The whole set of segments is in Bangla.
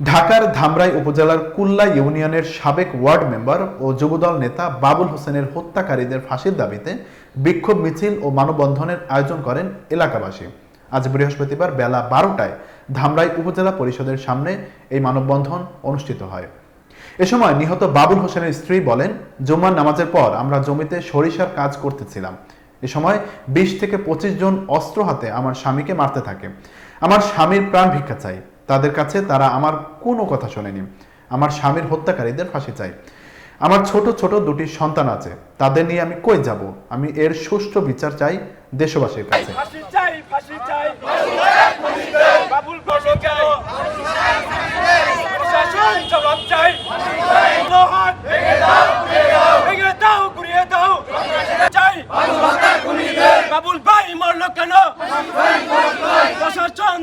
ঢাকার ধামরাই উপজেলার কুল্লা ইউনিয়নের সাবেক ওয়ার্ড মেম্বার ও যুবদল নেতা বাবুল হোসেনের হত্যাকারীদের ফাঁসির দাবিতে বিক্ষোভ মিছিল ও মানববন্ধনের আয়োজন করেন এলাকাবাসী। আজ বৃহস্পতিবার বেলা বারোটায় ধামরাই উপজেলা পরিষদের সামনে এই মানববন্ধন অনুষ্ঠিত হয়। এ সময় নিহত বাবুল হোসেনের স্ত্রী বলেন জুম্মার নামাজের পর আমরা জমিতে সরিষার কাজ করতেছিলাম। এ সময় বিশ থেকে পঁচিশ জন অস্ত্র হাতে আমার স্বামীকে মারতে থাকে। আমার স্বামীর প্রাণ ভিক্ষা চাই। তাদের কাছে তারা আমার কোনো কথা শোনেনি। আমার স্বামীর হত্যাকারীদের ফাঁসি চাই। আমার ছোট ছোট দুটি সন্তান আছে। তাদের নিয়ে আমি কই যাব? আমি এর সুষ্ঠু বিচার চাই দেশবাসীর কাছে। ফাঁসি চাই ফাঁসি চাই। বাবুল ফাঁসি চাই প্রশাসন জবাব চাই। লোহার ভেঙে দাও ঘুরিয়ে দাও চাই। বাবুল ভাই মরলো কেন? প্রশাসন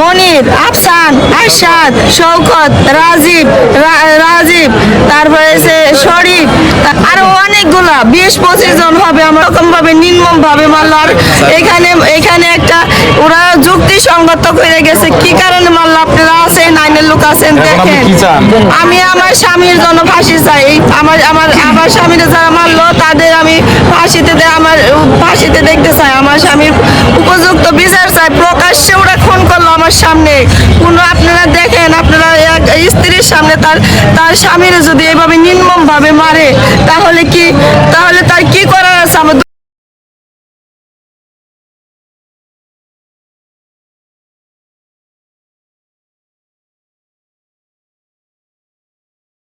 মনির, আফসান, আরশাদ শৌকত রাজীব রাজীব, তারপরে সে শরীফ আরও অনেকগুলা, বিশ পঁচিশ জন হবে, আমরা রকম ভাবে নির্মম ভাবে মারলো আর এখানে এখানে একটা ওরা যুক্তি সঙ্গত করে গেছে, কি কারণে মারলো আছেন দেখেন আমি আমার স্বামীর জন্য ফাঁসি চাই। আমার আমার আমার স্বামীরা যারা মারলো তাদের আমি ফাঁসিতে আমার ফাঁসিতে দেখতে চাই। আমার স্বামীর উপযুক্ত বিচার চাই। প্রকাশ্যে ওরা খুন করল আমার সামনে। কোন আপনারা দেখেন আপনারা এক স্ত্রীর সামনে তার তার স্বামীর যদি এভাবে নির্মম ভাবে মারে তাহলে কি তাহলে তার কি